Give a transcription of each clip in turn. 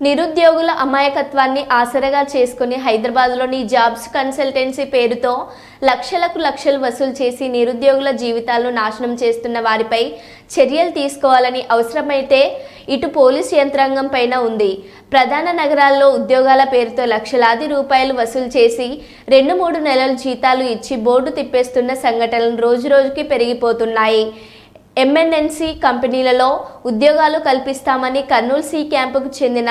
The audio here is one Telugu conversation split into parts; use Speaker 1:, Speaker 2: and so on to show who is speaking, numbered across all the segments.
Speaker 1: నిరుద్యోగుల అమాయకత్వాన్ని ఆసరగా చేసుకుని హైదరాబాద్లోని జాబ్స్ కన్సల్టెన్సీ పేరుతో లక్షలకు లక్షలు వసూలు చేసి నిరుద్యోగుల జీవితాలను నాశనం చేస్తున్న వారిపై చర్యలు తీసుకోవాలని అవసరమైతే ఇటు పోలీస్ యంత్రాంగం పైన ఉంది. ప్రధాన నగరాల్లో ఉద్యోగాల పేరుతో లక్షలాది రూపాయలు వసూలు చేసి రెండు మూడు నెలల జీతాలు ఇచ్చి బోర్డు తిప్పేస్తున్న సంఘటనలు రోజురోజుకి పెరిగిపోతున్నాయి. ఎంఎన్ఎన్సి కంపెనీలలో ఉద్యోగాలు కల్పిస్తామని కర్నూలు సి క్యాంపుకు చెందిన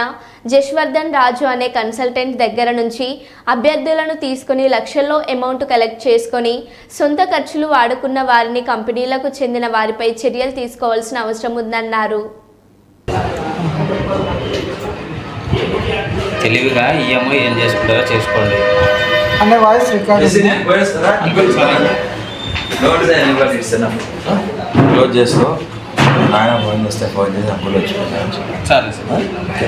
Speaker 1: జశ్వర్ధన్ రాజు అనే కన్సల్టెంట్ దగ్గర నుంచి అభ్యర్థులను తీసుకుని లక్షల్లో అమౌంట్ కలెక్ట్ చేసుకొని సొంత ఖర్చులు వాడుకున్న వారిని కంపెనీలకు చెందిన వారిపై చర్యలు తీసుకోవాల్సిన అవసరం ఉందన్నారు.
Speaker 2: తెలివిగా ఈఎంఐ ఏం చేసుకుంటారో చేసుకోండి.
Speaker 3: అనే వాయిస్ రికార్డ్
Speaker 4: క్లోజ్ చేసుకో. ఆయన ఫోన్ చేస్తే ఫోన్ చేసి అప్పుడు వచ్చుకుంటాను
Speaker 2: సరే సార్.
Speaker 4: ఓకే.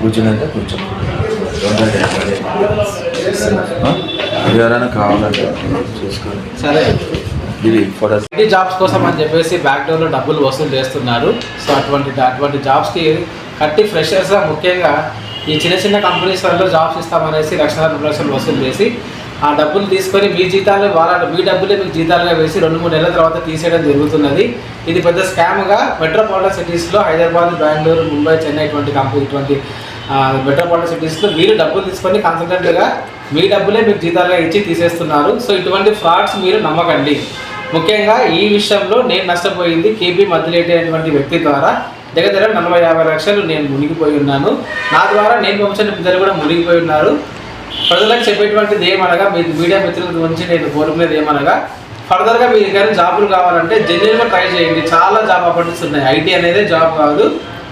Speaker 4: కూర్చున్నాక కూర్చో? ఎవరైనా కావాలంటే చూసుకోండి
Speaker 2: సరే.
Speaker 4: ఇది ఫోటోస్
Speaker 5: ఐటీ జాబ్స్ కోసం అని చెప్పేసి బ్యాక్ డోర్లో డబ్బులు వసూలు చేస్తున్నారు. సో అటువంటి అటువంటి జాబ్స్కి కట్టి ఫ్రెషర్స్గా ముఖ్యంగా ఈ చిన్న చిన్న కంపెనీస్ వల్ల జాబ్స్ ఇస్తామనేసి లక్షల లక్షలు వసూలు చేసి ఆ డబ్బులు తీసుకొని మీ జీతాలు వాళ్ళ మీ డబ్బులే మీకు జీతాలుగా వేసి రెండు మూడు నెలల తర్వాత తీసేయడం జరుగుతున్నది. ఇది పెద్ద స్కామ్గా మెట్రోపాలిటన్ సిటీస్లో హైదరాబాద్ బెంగళూరు ముంబై చెన్నై ఇటువంటి కంపెనీ ఇటువంటి మెట్రోపాలిటన్ సిటీస్లో మీరు డబ్బులు తీసుకొని కన్సల్టెంట్గా మీ డబ్బులే మీకు జీతాలుగా ఇచ్చి తీసేస్తున్నారు. సో ఇటువంటి ఫ్రాడ్స్ మీరు నమ్మకండి. ముఖ్యంగా ఈ విషయంలో నేను నష్టపోయింది కేపీ మద్దిలేటి అనేటువంటి వ్యక్తి ద్వారా. దగ్గర దగ్గర నలభై యాభై లక్షలు నేను మునిగిపోయి ఉన్నాను. నా ద్వారా నేను పంపించిన పిల్లలు కూడా మునిగిపోయి ఉన్నారు. ప్రజలకు చెప్పేటువంటిది ఏమనగా మీ మీడియా మిత్రుల గురించి నేను కోరుకునేది ఏమనగా ఫర్దర్గా మీ కానీ జాబులు కావాలంటే జెన్యున్గా ట్రై చేయండి. చాలా జాబ్ ఆపర్చునిటీస్ ఉన్నాయి. ఐటీ అనేది జాబ్ కాదు.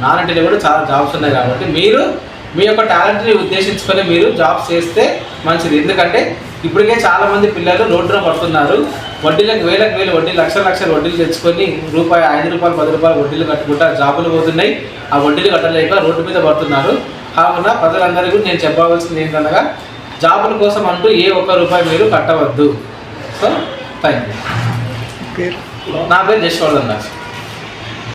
Speaker 5: నాన్ ఐటీలో కూడా చాలా జాబ్స్ ఉన్నాయి కాబట్టి మీరు మీ యొక్క టాలెంట్ని ఉద్దేశించుకొని మీరు జాబ్ చేస్తే మంచిది. ఎందుకంటే ఇప్పటికే చాలామంది పిల్లలు రోడ్డున పడుతున్నారు. వడ్డీలకు వేలకు వేలు వడ్డీ లక్షల లక్షల వడ్డీలు తెచ్చుకొని రూపాయి ఐదు రూపాయలు పది రూపాయలు వడ్డీలు కట్టుకుంటా జాబులు పోతున్నాయి. ఆ వడ్డీలు కట్టలేక రోడ్డు మీద పడుతున్నారు. కావున ప్రజలందరికీ నేను చెప్పవలసింది ఏంటనగా జాబుల కోసం అంటూ ఏ ఒక్క రూపాయి మీరు కట్టవద్దు. సో థ్యాంక్ యూ నా పేరు జశ్వర్ధన్ దాస్